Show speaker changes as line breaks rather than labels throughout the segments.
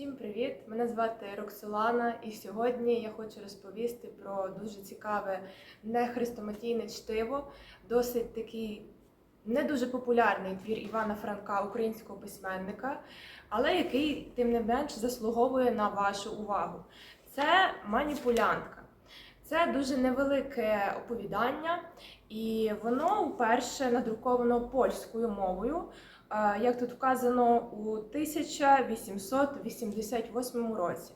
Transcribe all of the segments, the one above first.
Всім привіт! Мене звати Роксолана, і сьогодні я хочу розповісти про дуже цікаве нехрестоматійне чтиво, досить такий не дуже популярний твір Івана Франка, українського письменника, але який, тим не менш, заслуговує на вашу увагу. Це маніпулянтка. Це дуже невелике оповідання, і воно вперше надруковано польською мовою. Е, як тут вказано, у 1888 році.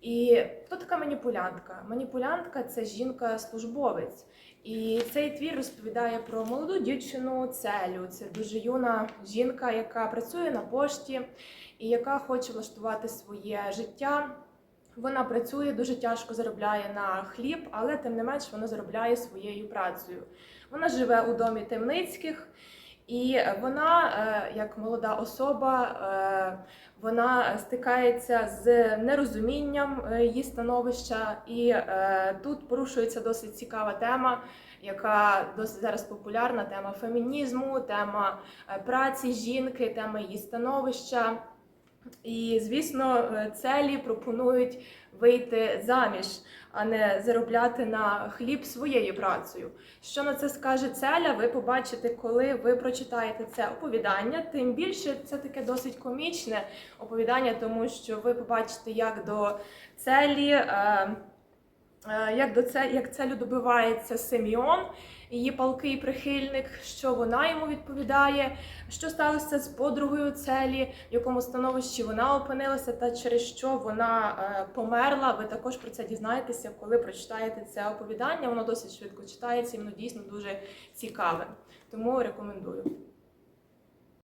І хто така маніпулянтка? Маніпулянтка це жінка-службовець. І цей твір розповідає про молоду дівчину Целю. Це дуже юна жінка, яка працює на пошті і яка хоче влаштувати своє життя. Вона працює дуже тяжко заробляє на хліб, але тим не менш вона заробляє своєю працею. Вона живе у домі Темницьких. І вона, е, як молода особа, е, вона стикається з нерозумінням е, її становища, і тут порушується досить цікава тема, яка досить зараз популярна: тема фемінізму, тема праці жінки, тема її становища. І, звісно, целі пропонують вийти заміж, а не заробляти на хліб своєю працею. Що на це скаже Целя, ви побачите, коли ви прочитаєте це оповідання. Тим більше це таке досить комічне оповідання, тому що ви побачите, як до целі. Е, е, як до це, як целю добивається Симеон, її палкий прихильник, що вона йому відповідає, що сталося з подругою целі, в якому становищі вона опинилася, та через що вона е, померла. Ви також про це дізнаєтеся, коли прочитаєте це оповідання. Воно досить швидко читається, і воно дійсно дуже цікаве. Тому рекомендую.